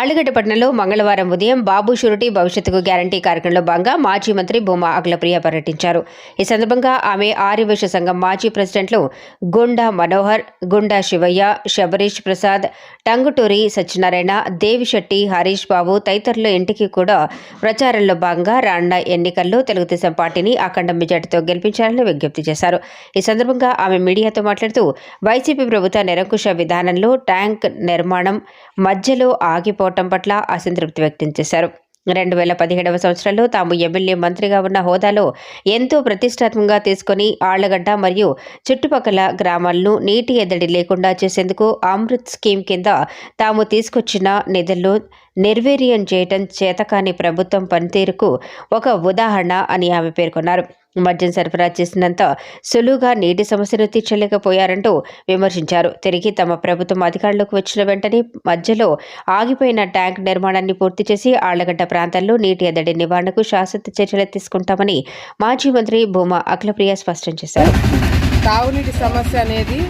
ఆళ్ళగడ్డపట్నంలో మంగళవారం ఉదయం బాబు షూరిటీ భవిష్యత్తుకు గ్యారంటీ కార్యక్రమంలో భాగంగా మాజీ మంత్రి భూమా అఖిలప్రియ పర్యటించారు. ఈ సందర్భంగా ఆమె ఆర్యవేశ సంఘం మాజీ ప్రెసిడెంట్లు గుండా మనోహర్ గుండా శివయ్య శబరీష్ ప్రసాద్ టంగుటూరి సత్యనారాయణ దేవిశెట్టి హరీష్ బాబు తదితరుల ఇంటికి కూడా ప్రచారంలో భాగంగా రానున్న ఎన్నికల్లో తెలుగుదేశం పార్టీని అఖండ మెజార్టీతో గెలిపించాలని విజ్ఞప్తి చేశారు. ఈ సందర్భంగా ఆమె మీడియాతో మాట్లాడుతూ వైసీపీ ప్రభుత్వ నిరంకుశ విధానంలో ట్యాంక్ నిర్మాణం మధ్యలో ఆగిపోవటం పట్ల అసంతృప్తి వ్యక్తం చేశారు. రెండు వేల పదిహేడవ సంవత్సరంలో తాము ఎమ్మెల్యే మంత్రిగా ఉన్న హోదాలో ఎంతో ప్రతిష్టాత్మకంగా తీసుకొని ఆళ్ళగడ్డ మరియు చుట్టుపక్కల గ్రామాలను నీటి ఎద్దడి లేకుండా చేసేందుకు అమృత్ స్కీమ్ కింద తాము తీసుకొచ్చిన నిధుల్లో నిర్వీర్యం చేయటం చేతకాని ప్రభుత్వం పనితీరుకు ఒక ఉదాహరణ అని ఆమె పేర్కొన్నారు. మద్యం సరఫరా చేసినంత సులువుగా నీటి సమస్యను తీర్చలేకపోయారంటూ విమర్శించారు. తిరిగి తమ ప్రభుత్వం అధికారంలోకి వచ్చిన వెంటనే మధ్యలో ఆగిపోయిన ట్యాంక్ నిర్మాణాన్ని పూర్తి చేసి ఆళ్ళగడ్డ ప్రాంతాల్లో నీటి ఎద్దడి నివారణకు శాశ్వత చర్యలు తీసుకుంటామని మాజీ మంత్రి భూమా అఖిలప్రియ స్పష్టం చేశారు. తాగునీటి సమస్య అనేది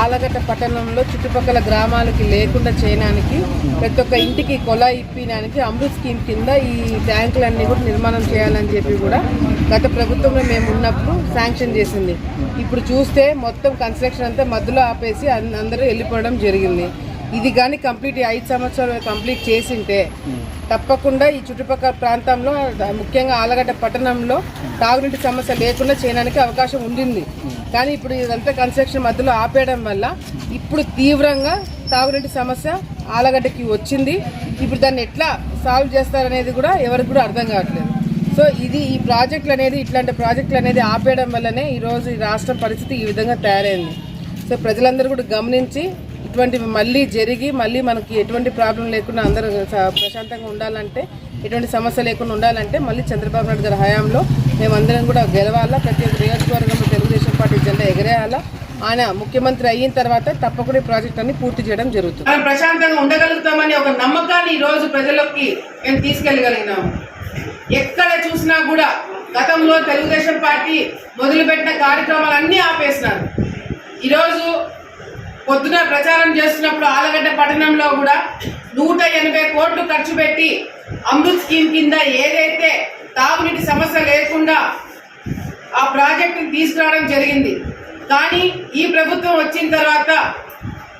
ఆలగట్ట పట్టణంలో చుట్టుపక్కల గ్రామాలకి లేకుండా చేయడానికి ప్రతి ఒక్క ఇంటికి కొల ఇప్పించడానికి అమృత్ స్కీమ్ కింద ఈ ట్యాంకులన్నీ కూడా నిర్మాణం చేయాలని చెప్పి కూడా గత ప్రభుత్వంలో మేము ఉన్నప్పుడు శాంక్షన్ చేసింది. ఇప్పుడు చూస్తే మొత్తం కన్స్ట్రక్షన్ అంతా మధ్యలో ఆపేసి అందరూ వెళ్ళిపోవడం జరిగింది. ఇది కానీ కంప్లీట్ ఐదు సంవత్సరాలు కంప్లీట్ చేసింటే తప్పకుండా ఈ చుట్టుపక్కల ప్రాంతంలో ముఖ్యంగా ఆలగడ్డ పట్టణంలో తాగునీటి సమస్య లేకుండా చేయడానికి అవకాశం ఉండింది. కానీ ఇప్పుడు ఇదంతా కన్స్ట్రక్షన్ మధ్యలో ఆపేయడం వల్ల ఇప్పుడు తీవ్రంగా తాగునీటి సమస్య ఆలగడ్డకి వచ్చింది. ఇప్పుడు దాన్ని ఎట్లా సాల్వ్ చేస్తారనేది కూడా ఎవరికి కూడా అర్థం కావట్లేదు. సో ఇది ఈ ప్రాజెక్టులు అనేది ఇట్లాంటి ప్రాజెక్టులు అనేది ఆపేయడం వల్లనే ఈరోజు ఈ రాష్ట్రం పరిస్థితి ఈ విధంగా తయారైంది. సో ప్రజలందరూ కూడా గమనించి ఇటువంటివి మళ్ళీ జరిగి మళ్ళీ మనకి ఎటువంటి ప్రాబ్లం లేకుండా అందరూ ప్రశాంతంగా ఉండాలంటే ఎటువంటి సమస్య లేకుండా ఉండాలంటే మళ్ళీ చంద్రబాబు నాయుడు గారి హయాంలో మేమందరం కూడా గెలవాలా. ప్రతి ఒక్క నియోజకవర్గంలో తెలుగుదేశం పార్టీ జెండా ఎగరేయాలా. ఆయన ముఖ్యమంత్రి అయిన తర్వాత తప్పకుండా ఈ ప్రాజెక్ట్ అన్ని పూర్తి చేయడం జరుగుతుంది. మనం ప్రశాంతంగా ఉండగలుగుతామని ఒక నమ్మకాన్ని ఈ రోజు ప్రజలకి మేము తీసుకెళ్ళగలిగినాము ఎక్కడ చూసినా కూడా గతంలో తెలుగుదేశం పార్టీ మొదలుపెట్టిన కార్యక్రమాలన్నీ ఆపేసినారు. ఈరోజు పొద్దున ప్రచారం చేస్తున్నప్పుడు ఆలగడ్డ పట్టణంలో కూడా నూట ఎనభై కోట్లు ఖర్చు పెట్టి అమృత్ స్కీమ్ కింద ఏదైతే తాగునీటి సమస్య లేకుండా ఆ ప్రాజెక్టుని తీసుకురావడం జరిగింది. కానీ ఈ ప్రభుత్వం వచ్చిన తర్వాత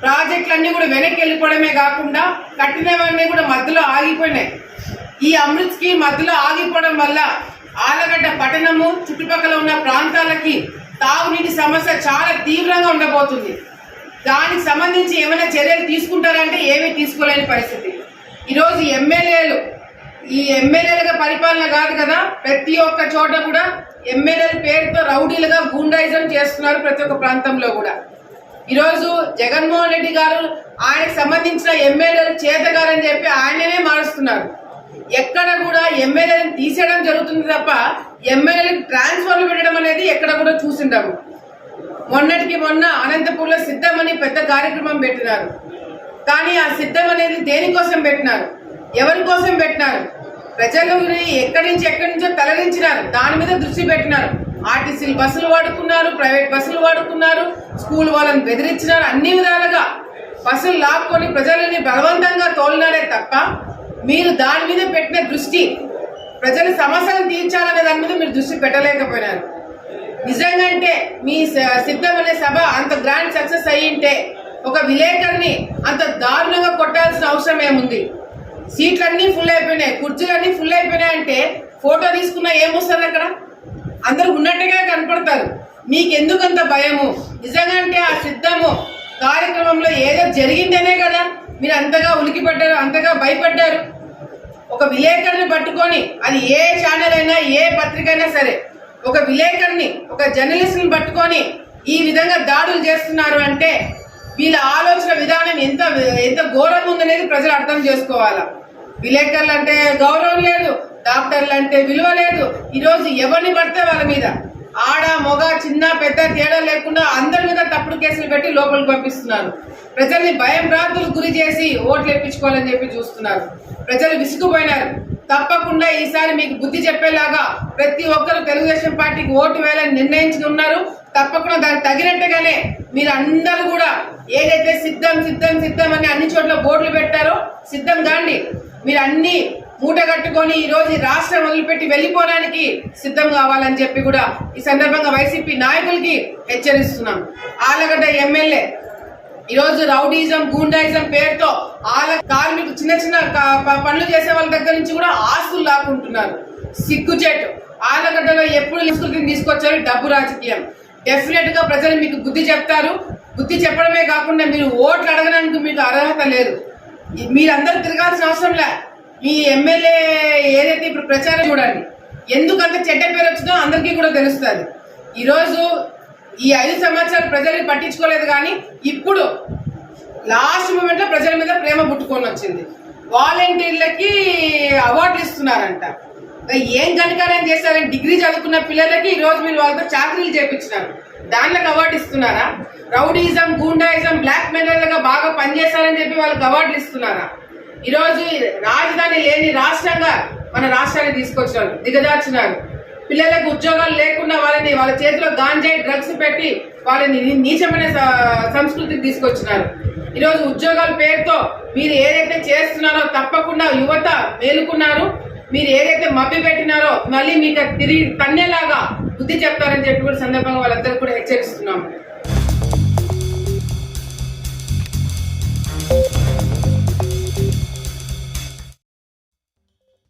ప్రాజెక్టులన్నీ కూడా వెనక్కి వెళ్ళిపోవడమే కాకుండా కట్టినవన్నీ కూడా మధ్యలో ఆగిపోయినాయి. ఈ అమృత్ స్కీమ్ మధ్యలో ఆగిపోవడం వల్ల ఆలగడ్డ పట్టణము చుట్టుపక్కల ఉన్న ప్రాంతాలకి తాగునీటి సమస్య చాలా తీవ్రంగా ఉండబోతుంది. దానికి సంబంధించి ఏమైనా చర్యలు తీసుకుంటారంటే ఏమీ తీసుకోలేని పరిస్థితి. ఈరోజు ఎమ్మెల్యేలు ఈ ఎమ్మెల్యేలుగా పరిపాలన కాదు కదా ప్రతి ఒక్క చోట కూడా ఎమ్మెల్యేల పేరుతో రౌడీలుగా గూండాయిజం చేస్తున్నారు ప్రతి ఒక్క ప్రాంతంలో కూడా. ఈరోజు జగన్మోహన్ రెడ్డి గారు ఆయనకు సంబంధించిన ఎమ్మెల్యేలు చేతగారని చెప్పి ఆయననే మారుస్తున్నారు. ఎక్కడ కూడా ఎమ్మెల్యేలను తీసేయడం జరుగుతుంది తప్ప ఎమ్మెల్యేలకు ట్రాన్స్ఫర్లు పెట్టడం అనేది ఎక్కడ కూడా చూసిండము. మొన్నటికి మొన్న అనంతపూర్లో సిద్ధం అని పెద్ద కార్యక్రమం పెట్టినారు. కానీ ఆ సిద్ధం అనేది దేనికోసం పెట్టినారు? ఎవరి కోసం పెట్టినారు? ప్రజలని ఎక్కడి నుంచి ఎక్కడి నుంచో తలరించినారు దాని మీద దృష్టి పెట్టినారు. ఆర్టీసీలు బస్సులు వాడుకున్నారు ప్రైవేట్ బస్సులు వాడుకున్నారు స్కూల్ వాళ్ళని బెదిరించినారు అన్ని విధాలుగా. బస్సులు లాక్కొని ప్రజలని బలవంతంగా తోలినారే తప్ప మీరు దాని మీద పెట్టిన దృష్టి ప్రజల సమస్యలను తీర్చాలనే దాని మీద మీరు దృష్టి పెట్టలేకపోయినారు. నిజంగా అంటే మీ స- సిద్ధం అనే సభ అంత గ్రాండ్ సక్సెస్ అయ్యింటే ఒక విలేకరిని అంత దారుణంగా కొట్టాల్సిన అవసరం ఏముంది? సీట్లన్నీ ఫుల్ అయిపోయినాయి కుర్చీలన్నీ ఫుల్ అయిపోయినాయి అంటే ఫోటో తీసుకున్నా ఏమొస్తుంది అక్కడ? అందరూ ఉన్నట్టుగా కనపడతారు. మీకు ఎందుకంత భయము? నిజంగా అంటే ఆ సిద్ధము కార్యక్రమంలో ఏదో జరిగిందనే కదా. మీరు అంతగా ఉలికిపడ్డారు అంతగా భయపడ్డారు. ఒక విలేకరుని పట్టుకొని అది ఏ ఛానల్ అయినా ఏ పత్రిక అయినా సరే ఒక విలేకరిని ఒక జర్నలిస్ట్ని పట్టుకొని ఈ విధంగా దాడులు చేస్తున్నారు అంటే వీళ్ళ ఆలోచన విధానం ఎంత ఎంత ఘోరంగా ఉందనేది ప్రజలు అర్థం చేసుకోవాలి? విలేకరులు అంటే గౌరవం లేదు డాక్టర్లు అంటే విలువ లేదు. ఈరోజు ఎవరిని పడితే వాళ్ళ మీద? ఆడ మొగ చిన్న పెద్ద తేడా లేకుండా అందరి మీద తప్పుడు కేసులు పెట్టి లోపలికి పంపిస్తున్నారు. ప్రజల్ని భయం భ్రాంతులకు గురి చేసి ఓట్లు ఎప్పించుకోవాలని చెప్పి చూస్తున్నారు. ప్రజలు విసుగుపోయినారు. తప్పకుండా ఈసారి మీకు బుద్ధి చెప్పేలాగా ప్రతి ఒక్కరు తెలుగుదేశం పార్టీకి ఓటు వేయాలని నిర్ణయించి ఉన్నారు. తప్పకుండా దానికి తగినట్టుగానే మీరు అందరూ కూడా ఏదైతే సిద్ధం సిద్ధం సిద్ధం అని అన్ని చోట్ల బోర్డులు పెట్టారో సిద్ధం కాండి. మీరు అన్ని మూట కట్టుకొని ఈ రోజు రాష్ట్రం వదిలిపెట్టి వెళ్ళిపోవడానికి సిద్ధం కావాలని చెప్పి కూడా ఈ సందర్భంగా వైసీపీ నాయకులకి హెచ్చరిస్తున్నాం. ఆలగడ్డ ఎమ్మెల్యే ఈరోజు రౌడీజం గూండాయిజం పేరుతో వాళ్ళ కార్మికు చిన్న చిన్న ప- పనులు చేసే వాళ్ళ దగ్గర నుంచి కూడా ఆస్తులు లాక్కుంటున్నారు. సిగ్గుచేటు. ఆనగడ్డలో ఎప్పుడు నిష్కృతిని తీసుకొచ్చారు? డబ్బు రాజకీయం. డెఫినెట్గా ప్రజలు మీకు బుద్ధి చెప్తారు. బుద్ధి చెప్పడమే కాకుండా మీరు ఓట్లు అడగడానికి మీకు అర్హత లేదు. మీరందరూ తిరగాల్సిన అవసరం లే. మీ ఎమ్మెల్యే ఏదైతే ఇప్పుడు ప్రచారం చూడండి. ఎందుకంత చెడ్డ పేరు వచ్చిందో అందరికీ కూడా తెలుస్తుంది. ఈరోజు ఈ ఐదు సంవత్సరాలు ప్రజల్ని పట్టించుకోలేదు కానీ ఇప్పుడు లాస్ట్ మూమెంట్లో ప్రజల మీద ప్రేమ పుట్టుకొని వచ్చింది. వాలంటీర్లకి అవార్డులు ఇస్తున్నారంట. ఏం కనికారం చేశారని డిగ్రీ చదువుకున్న పిల్లలకి ఈ రోజు మీరు వాళ్ళతో చాకరీలు చేపించినారు. దాంట్లోకి అవార్డు ఇస్తున్నారా? రౌడీజం గూండాయిజం బ్లాక్ మెయిలర్లుగా బాగా పనిచేశారని చెప్పి వాళ్ళకి అవార్డులు ఇస్తున్నారా? ఈరోజు రాజధాని లేని రాష్ట్రంగా మన రాష్ట్రాన్ని తీసుకొచ్చినారు దిగదార్చినారు పిల్లలకు ఉద్యోగాలు లేకుండా వాళ్ళని వాళ్ళ చేతిలో గాంజాయి డ్రగ్స్ పెట్టి వాళ్ళని నీచమైన సంస్కృతికి తీసుకొచ్చినారు. ఈరోజు ఉద్యోగాల పేరుతో మీరు ఏదైతే చేస్తున్నారో తప్పకుండా యువత మేలుకున్నారు. మీరు ఏదైతే మబ్బి పెట్టినారో మళ్ళీ మీకు తిరిగి తన్నేలాగా బుద్ధి చెప్తారని చెప్పి కూడా సందర్భంగా వాళ్ళందరూ కూడా హెచ్చరిస్తున్నాము